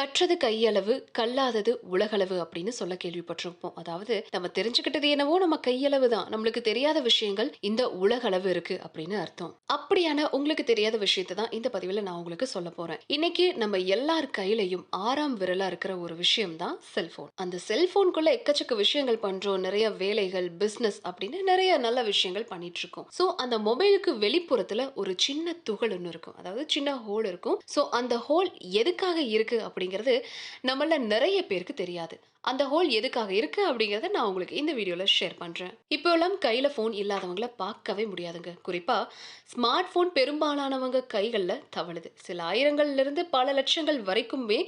கற்றது கையளவு கல்லாதது உலகளவு அப்படின்னு சொல்ல கேள்விப்பட்டிருப்போம். அதாவது நம்ம தெரிஞ்சுக்கிட்டது என்னவோ நம்ம கையளவு தான். நம்மளுக்கு தெரியாத விஷயங்கள் இந்த உலகளவு இருக்கு அப்படின்னு அர்த்தம். அப்படியான உங்களுக்கு தெரியாத விஷயத்தை தான் இந்த பதிவில் நான் உங்களுக்கு சொல்ல போறேன். இன்னைக்கு நம்ம எல்லார் கையிலையும் ஆறாம் விரலா இருக்கிற ஒரு விஷயம் தான் செல்போன். அந்த செல்போனுக்குள்ள எக்கச்சக்க விஷயங்கள் பண்றோம். நிறைய வேலைகள் பிசினஸ் அப்படின்னு நிறைய நல்ல விஷயங்கள் பண்ணிட்டு இருக்கோம். ஸோ அந்த மொபைலுக்கு வெளிப்புறத்துல ஒரு சின்ன துகள் ஒன்று இருக்கும். அதாவது சின்ன ஹோல் இருக்கும். ஸோ அந்த ஹோல் எதுக்காக இருக்கு அப்படிங்கிறது நம்மள நிறைய பேருக்கு தெரியாது. அந்த ஹோல் எதுக்காக இருக்கு அப்படிங்கறத நான் உங்களுக்கு இந்த வீடியோல ஷேர் பண்றேன். இப்போ எல்லாம் கையில ஃபோன் இல்லாதவங்கள பார்க்கவே முடியாதுங்க. குறிப்பா ஸ்மார்ட் போன் பெரும்பாலானவங்க கைகள்ல தவழுது. சில ஆயிரங்கள்ல இருந்து பல லட்சங்கள் வரைக்குமே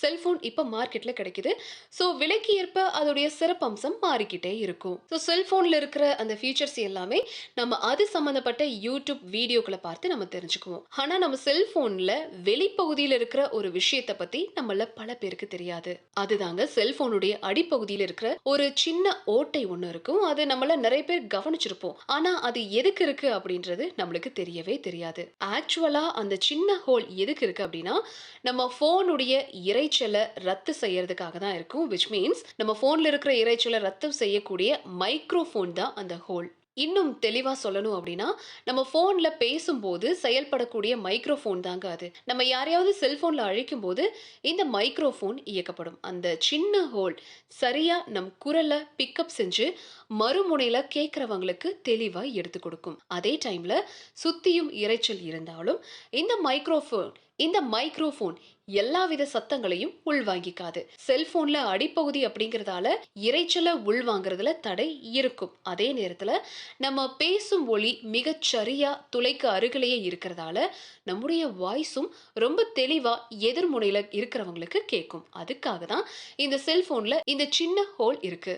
செல்போன் இப்ப மார்க்கெட்ல கிடைக்குது. ஸோ விலைக்கு ஏற்ப அதோடைய சிறப்பம்சம் மாறிக்கிட்டே இருக்கும். ஸோ செல்போன்ல இருக்கிற அந்த ஃபீச்சர்ஸ் எல்லாமே நம்ம அது சம்பந்தப்பட்ட யூடியூப் வீடியோக்களை பார்த்து நம்ம தெரிஞ்சுக்குவோம். ஆனா நம்ம செல்போன்ல வெளிப்பகுதியில் இருக்கிற ஒரு விஷயத்தை பத்தி நம்மள பல பேருக்கு தெரியாது. அதுதாங்க செல்போனுடைய அடிப்பகுதியில் இருக்கிற ஒரு சின்ன ஓட்டை ஒன்று இருக்கும். அது நம்மள நிறைய பேர் கவனிச்சிருப்போம். ஆனா அது எதுக்கு இருக்கு அப்படின்றது நம்மளுக்கு தெரியவே தெரியாது. ஆக்சுவலா அந்த சின்ன ஹோல் எதுக்கு இருக்கு அப்படின்னா நம்ம போனுடைய இரைச்சலை ரத்து செய்யறதுக்காக தான் இருக்கும். விச் மீன்ஸ் நம்ம போன்ல இருக்கிற இரைச்சலை ரத்து செய்யக்கூடிய மைக்ரோஃபோன் தான் அந்த ஹோல் இன்னும் தெளிவாக சொல்லணும் அப்படின்னா நம்ம ஃபோனில் பேசும்போது செயல்படக்கூடிய மைக்ரோஃபோன் தாங்க அது. நம்ம யாரையாவது செல்ஃபோனில் அழைக்கும் போது இந்த மைக்ரோஃபோன் இயக்கப்படும். அந்த சின்ன ஹோல் சரியாக நம் குரலை பிக்கப் செஞ்சு மறுமுனையில் கேட்குறவங்களுக்கு தெளிவாக எடுத்து கொடுக்கும். அதே டைமில் சுற்றியும் இரைச்சல் இருந்தாலும் இந்த மைக்ரோஃபோன் இந்த மைக்ரோஃபோன் எல்லாவித சத்தங்களையும் உள்வாங்கிக்காது. செல்போன்ல அடிப்பகுதி அப்படிங்கறதால இரைச்சலை உள்வாங்குறதுல தடை இருக்கும். அதே நேரத்துல நம்ம பேசும் ஒளி மிகச் சரியா துளைக்கு அருகிலேயே இருக்கிறதால நம்முடைய வாய்ஸும் ரொம்ப தெளிவா எதிர்முனையில இருக்கிறவங்களுக்கு கேட்கும் அதுக்காக தான் இந்த செல்போன்ல இந்த சின்ன ஹோல் இருக்கு.